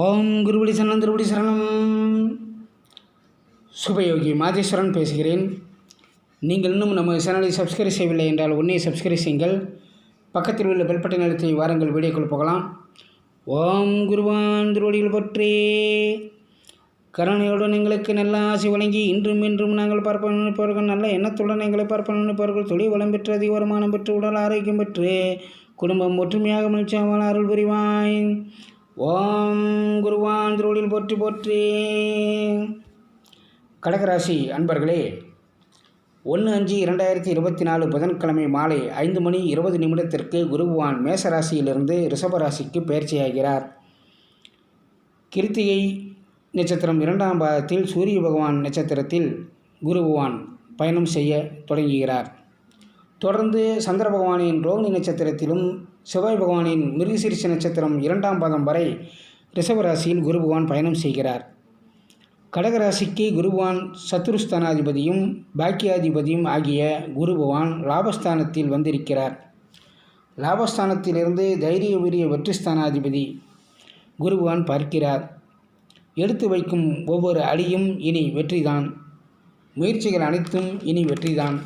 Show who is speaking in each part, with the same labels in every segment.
Speaker 1: ஓம் குருவடி சரணம் திருவடி சரணம். சுபயோகி மாதேஸ்வரன் பேசுகிறேன். நீங்கள் இன்னும் நம்ம சேனலை சப்ஸ்கிரைப் செய்யவில்லை என்றால் உன்னை சப்ஸ்கிரைப் செய்யுங்கள். பக்கத்தில் உள்ள பெல்பட்டை நிலத்தை வாருங்கள் வீடியோக்குள் போகலாம். ஓம் குருவான் திருவடிகள் பற்றே. கருணையுடன் எங்களுக்கு நல்ல ஆசை வழங்கி இன்றும் இன்றும் நாங்கள் பார்ப்போம் நினைப்பவர்கள் நல்ல எண்ணத்துடன் எங்களை பார்ப்போம் நினைப்பவர்கள் தொழில் வளம் பெற்று அதிக வருமானம் பெற்று உடல் ஆரோக்கியம் பெற்று குடும்பம் ஒற்றுமையாக மகிழ்ச்சியாக அருள் புரிவாய். ஓம் குருவான் திருவடியில் போற்றி போற்றி. கடகராசி அன்பர்களே ஒன்று அஞ்சு இரண்டாயிரத்தி இருபத்தி நாலு புதன்கிழமை மாலை ஐந்து மணி இருபது நிமிடத்திற்கு குருவான் மேசராசியிலிருந்து ரிஷபராசிக்கு பயிற்சியாகிறார். கிருத்திகை நட்சத்திரம் இரண்டாம் பாதத்தில் சூரிய பகவான் நட்சத்திரத்தில் குருவான் பயணம் செய்ய தொடங்குகிறார். தொடர்ந்து சந்திர பகவானின் ரோகிணி நட்சத்திரத்திலும் செவ்வாய் பகவானின் மிருகசீரிஷ நட்சத்திரம் இரண்டாம் பாதம் வரை ரிஷபராசியில் குரு பகவான் பயணம் செய்கிறார். கடகராசிக்கு குருபவான் சத்துருஸ்தானாதிபதியும் பாக்கியாதிபதியும் ஆகிய குருபகவான் லாபஸ்தானத்தில் வந்திருக்கிறார். லாபஸ்தானத்திலிருந்து தைரிய வீரிய வெற்றிஸ்தானாதிபதி குருபகவான் பார்க்கிறார். எடுத்து வைக்கும் ஒவ்வொரு அடியும் இனி வெற்றிதான். முயற்சிகள் அனைத்தும் இனி வெற்றிதான்.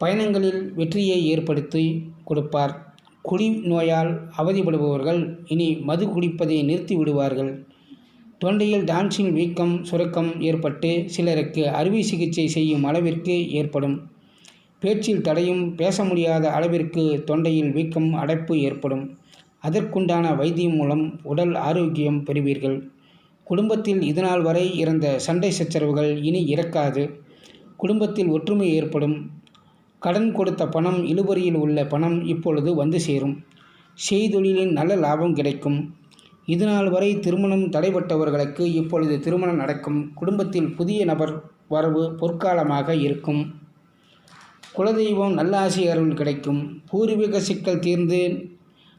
Speaker 1: பயணங்களில் வெற்றியை ஏற்படுத்தி கொடுப்பார். குடி நோயால் அவதிப்படுபவர்கள் இனி மது குடிப்பதை நிறுத்தி விடுவார்கள். தொண்டையில் டான்ஸின் வீக்கம் சுரக்கம் ஏற்பட்டு சிலருக்கு அறுவை சிகிச்சை செய்யும் அளவிற்கு ஏற்படும். பேச்சில் தடையும் பேச முடியாத அளவிற்கு தொண்டையில் வீக்கம் அடைப்பு ஏற்படும். அதற்குண்டான வைத்தியம் மூலம் உடல் ஆரோக்கியம் பெறுவீர்கள். குடும்பத்தில் இதுநாள் வரை இருந்த சண்டை சச்சரவுகள் இனி இறக்காது. குடும்பத்தில் ஒற்றுமை ஏற்படும். கடன் கொடுத்த பணம் இழுபறியில் உள்ள பணம் இப்பொழுது வந்து சேரும். செய்தொழிலின் நல்ல லாபம் கிடைக்கும். இதுநாள் வரை திருமணம் தடைபட்டவர்களுக்கு இப்பொழுது திருமணம் நடக்கும். குடும்பத்தில் புதிய நபர் வரவு பொற்காலமாக இருக்கும். குலதெய்வம் நல்ல ஆசை அருள் கிடைக்கும். பூர்வீக சிக்கல் தீர்ந்து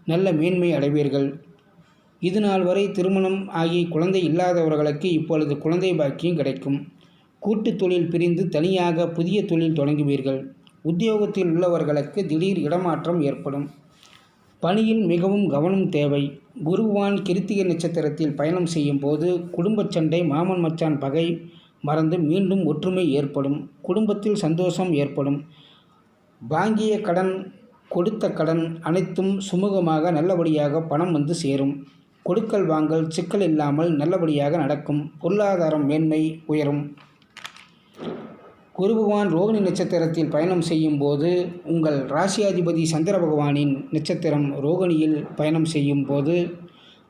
Speaker 1: நல்ல மேன்மை அடைவீர்கள். இது நாள் வரை திருமணம் ஆகி குழந்தை இல்லாதவர்களுக்கு இப்பொழுது குழந்தை பாக்கியம் கிடைக்கும். கூட்டு தொழில் பிரிந்து தனியாக புதிய தொழில் தொடங்குவீர்கள். உத்தியோகத்தில் உள்ளவர்களுக்கு திடீர் இடமாற்றம் ஏற்படும். பணியில் மிகவும் கவனம் தேவை. குருவான் கிருத்திகை நட்சத்திரத்தில் பயணம் செய்யும் போது குடும்பச் சண்டை மாமன் மச்சான் பகை மறந்து மீண்டும் ஒற்றுமை ஏற்படும். குடும்பத்தில் சந்தோஷம் ஏற்படும். வாங்கிய கடன் கொடுத்த கடன் அனைத்தும் சுமூகமாக நல்லபடியாக பணம் வந்து சேரும். கொடுக்கல் வாங்கல் சிக்கல் இல்லாமல் நல்லபடியாக நடக்கும். பொருளாதாரம் மேன்மை உயரும். குரு பகவான் ரோகிணி நட்சத்திரத்தில் பயணம் செய்யும் போது உங்கள் ராசியாதிபதி சந்திர பகவானின் நட்சத்திரம் ரோகிணியில் பயணம் செய்யும் போது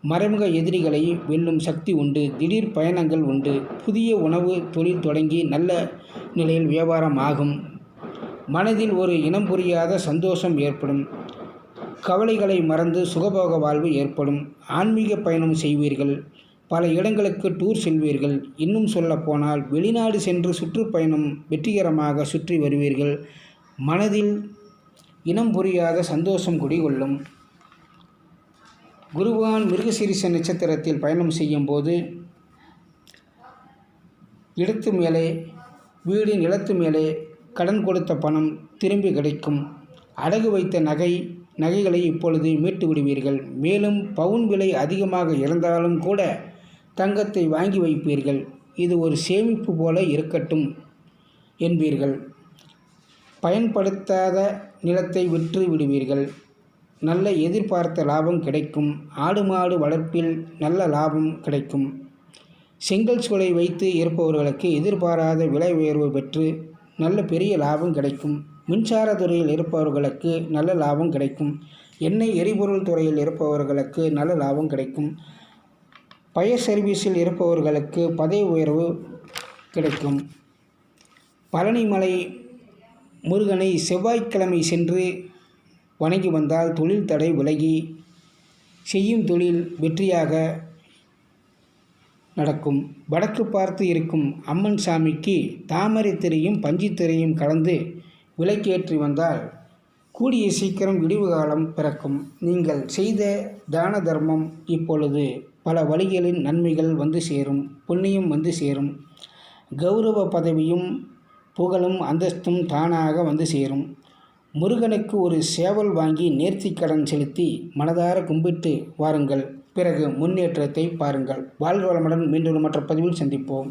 Speaker 1: மறைமுக எதிரிகளை வெல்லும் சக்தி உண்டு திடீர் பயணங்கள் உண்டு புதிய உணவு தொழில் தொடங்கி நல்ல நிலையில் வியாபாரம் ஆகும். மனதில் ஒரு இனம் புரியாத சந்தோஷம் ஏற்படும். கவலைகளை மறந்து சுகபோக வாழ்வு ஏற்படும். ஆன்மீக பயணம் செய்வீர்கள். பல இடங்களுக்கு டூர் செல்வீர்கள். இன்னும் சொல்ல போனால் வெளிநாடு சென்று சுற்றுப்பயணம் வெற்றிகரமாக சுற்றி வருவீர்கள். மனதில் இனம் புரியாத சந்தோஷம் குடிகொள்ளும். குருவான் மிருகசீரிச நட்சத்திரத்தில் பயணம் செய்யும் போது இடத்து மேலே வீடின் இடத்து மேலே கடன் கொடுத்த பணம் திரும்பி கிடைக்கும். அடகு வைத்த நகை நகைகளை இப்பொழுது மீட்டு விடுவீர்கள். மேலும் பவுன் விலை அதிகமாக இருந்தாலும் கூட தங்கத்தை வாங்கி வைப்பீர்கள். இது ஒரு சேமிப்பு போல இருக்கட்டும் என்பீர்கள். பயன்படுத்தாத நிலத்தை விற்று விடுவீர்கள். நல்ல எதிர்பார்த்த லாபம் கிடைக்கும். ஆடு மாடு வளர்ப்பில் நல்ல லாபம் கிடைக்கும். செங்கல் சூளை வைத்து இருப்பவர்களுக்கு எதிர்பாராத விலை உயர்வு பெற்று நல்ல பெரிய லாபம் கிடைக்கும். மின்சார துறையில் இருப்பவர்களுக்கு நல்ல லாபம் கிடைக்கும். எண்ணெய் எரிபொருள் துறையில் இருப்பவர்களுக்கு நல்ல லாபம் கிடைக்கும். பயர் சர்வீஸில் இருப்பவர்களுக்கு பதவி உயர்வு கிடைக்கும். பழனிமலை முருகனை செவ்வாய்க்கிழமை சென்று வணங்கி வந்தால் தொழில் தடை விலகி செய்யும் தொழில் வெற்றியாக நடக்கும். வடக்கு பார்த்து இருக்கும் அம்மன் சாமிக்கு தாமரை திரையும் பஞ்சித்திரையும் கலந்து விலைக்கேற்றி வந்தால் கூடிய சீக்கிரம் விடிவு காலம் பிறக்கும். நீங்கள் செய்த தான தர்மம் இப்பொழுது. பல வழிகளின் நன்மைகள் வந்து சேரும் புண்ணியம் வந்து சேரும். கௌரவ பதவியும் புகழும் அந்தஸ்தும் தானாக வந்து சேரும். முருகனுக்கு ஒரு சேவல் வாங்கி நேர்த்திக்கடன் செலுத்தி மனதார கும்பிட்டு வாருங்கள். பிறகு முன்னேற்றத்தை பாருங்கள். வாழ்க வளமுடன் மீண்டும் மற்ற பதிவில் சந்திப்போம்.